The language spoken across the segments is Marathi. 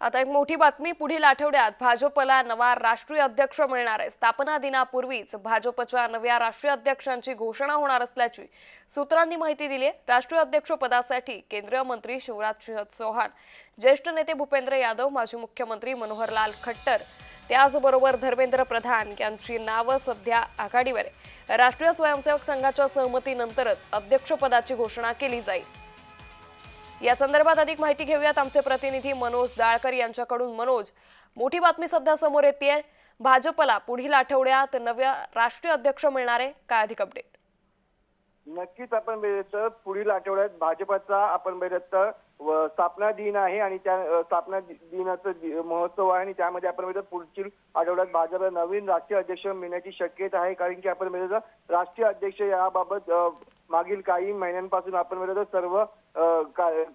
आता एक मोठी बातमी पुढील आठवड्यात. भाजपला नवा राष्ट्रीय अध्यक्ष मिळणार आहे. स्थापना दिनापूर्वीच भाजपच्या नव्या राष्ट्रीय अध्यक्षांची घोषणा होणार असल्याची सूत्रांनी माहिती दिली आहे. राष्ट्रीय अध्यक्ष पदासाठी केंद्रीय मंत्री शिवराज सिंह चौहान ज्येष्ठ नेते भूपेंद्र यादव माजी मुख्यमंत्री मनोहरलाल खट्टर त्याचबरोबर धर्मेंद्र प्रधान यांची नावं सध्या आघाडीवर आहे. राष्ट्रीय स्वयंसेवक संघाच्या सहमतीनंतरच अध्यक्षपदाची घोषणा केली जाईल. या संदर्भात अधिक माहिती घेऊयात आमचे प्रतिनिधी मनोज दाळकर यांच्याकडून. मनोज मोठी बातमी सध्या समोर येते भाजपला पुढील आठवड्यात नव्या राष्ट्रीय अध्यक्ष मिळणार आहे. काय अधिक अपडेट नक्कीच आपण तर पुढील आठवड्यात भाजपाचा आपण बघितलं तर स्थापना दिन आहे आणि त्या स्थापना दिनाचं महोत्सव आहे आणि त्यामध्ये आपण बघितलं पुढील आठवड्यात भाजपला नवीन राष्ट्रीय अध्यक्ष मिळण्याची शक्यता आहे. कारण की आपण राष्ट्रीय अध्यक्ष याबाबत मागील काही महिन्यांपासून आपण बघितलं सर्व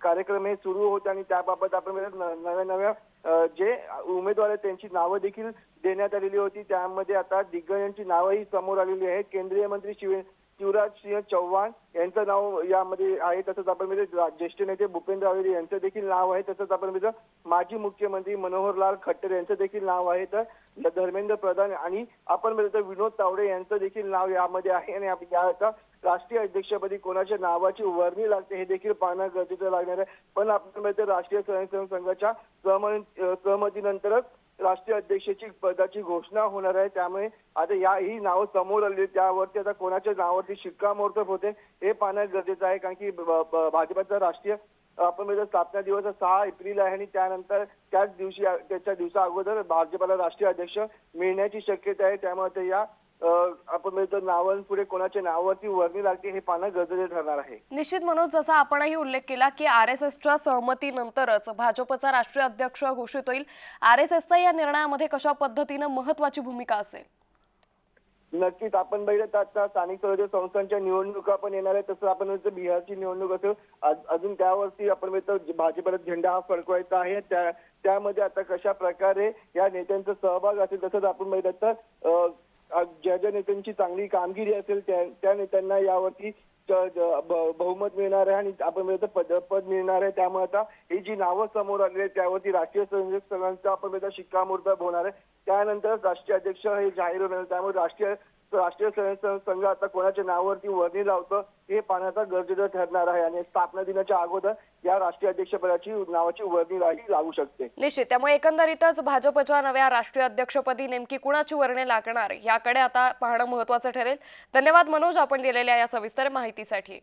कार्यक्रम हे सुरू होते आणि त्याबाबत आपण बघितलं नव्या नव्या जे उमेदवार आहेत त्यांची नावं देखील देण्यात आलेली होती. त्यामध्ये आता दिग्गजांची नावंही समोर आलेली आहेत. केंद्रीय मंत्री शिव शिवराज सिंह चौहान यांचं नाव यामध्ये आहे. तसंच आपण म्हणजे ज्येष्ठ नेते भूपेंद्र आवेरे यांचं देखील नाव आहे. तसंच आपण म्हणजे माजी मुख्यमंत्री मनोहरलाल खट्टर यांचं देखील नाव आहे. तर धर्मेंद्र प्रधान आणि आपण म्हणजे विनोद तावडे यांचं देखील नाव यामध्ये आहे. आणि या आता राष्ट्रीय अध्यक्षपदी कोणाच्या नावाची वर्णी लागते हे देखील पाहणं गरजेचं लागणार आहे. पण आपण म्हणजे राष्ट्रीय स्वयंसेवक संघाच्या सहमती सहमतीनंतरच राष्ट्रीय अध्यक्षाची पदाची घोषणा होणार आहे. त्यामुळे आता या ही नावं समोर आली त्यावरती आता कोणाच्या नावावरती शिक्कामोर्तब होते हे पाहणं गरजेचं आहे. कारण की भाजपाचा राष्ट्रीय आपण म्हणजे स्थापना दिवस सहा एप्रिल आहे आणि त्यानंतर त्याच दिवशी त्याच्या दिवसा अगोदर भाजपाला राष्ट्रीय अध्यक्ष मिळण्याची शक्यता आहे. त्यामुळे ते या आपण म्हणजे नावांपुढे कोणाच्या नावावरती वर्णी लागते हे पाहणं गरजेचं ठरणार आहे. निश्चित मनोज जसा आपणही उल्लेख केला की आर एस एसच्या सहमतीनंतरच भाजपचा राष्ट्रीय अध्यक्ष घोषित होईल. आर एस एसचा या निर्णयामध्ये कशा पद्धतीनं महत्वाची भूमिका असेल? नक्कीच आपण बघितलं तर आता स्थानिक स्वराज्य संस्थांच्या निवडणुका पण येणार आहे तसं आपण म्हणतो बिहारची निवडणूक असेल अजून त्यावरती आपण म्हणतो भाजपला झेंडा हा फडकवायचा आहे. त्या त्यामध्ये आता कशा प्रकारे या नेत्यांचा सहभाग असेल तसंच आपण बघितलं तर ज्या ज्या नेत्यांची चांगली कामगिरी असेल त्या त्या नेत्यांना यावरती बहुमत मिळणार आहे आणि आपण पद पद मिळणार आहे. त्यामुळे आता ही जी नावं समोर आली आहेत त्यावरती राष्ट्रीय संयोजक संघांचा आपण शिक्कामोर्तब होणार आहे. त्यानंतर राष्ट्रीय अध्यक्ष हे जाहीर होणार त्यामुळे राष्ट्रीय राष्ट्रीय स्वयंसेवक संघ आता कोणाच्या नावावरती वर्णी लावतं हे पाहण्याचा गरजेचं ठरणार आहे. आणि स्थापना दिनाच्या अगोदर या राष्ट्रीय अध्यक्षपदाची नावाची वर्णी लाही लागू शकते. निश्चित. त्यामुळे एकंदरीतच भाजपच्या नव्या राष्ट्रीय अध्यक्षपदी नेमकी कुणाची वर्णे लागणार याकडे आता पाहणं महत्वाचं ठरेल. धन्यवाद मनोज आपण दिलेल्या या सविस्तर माहितीसाठी.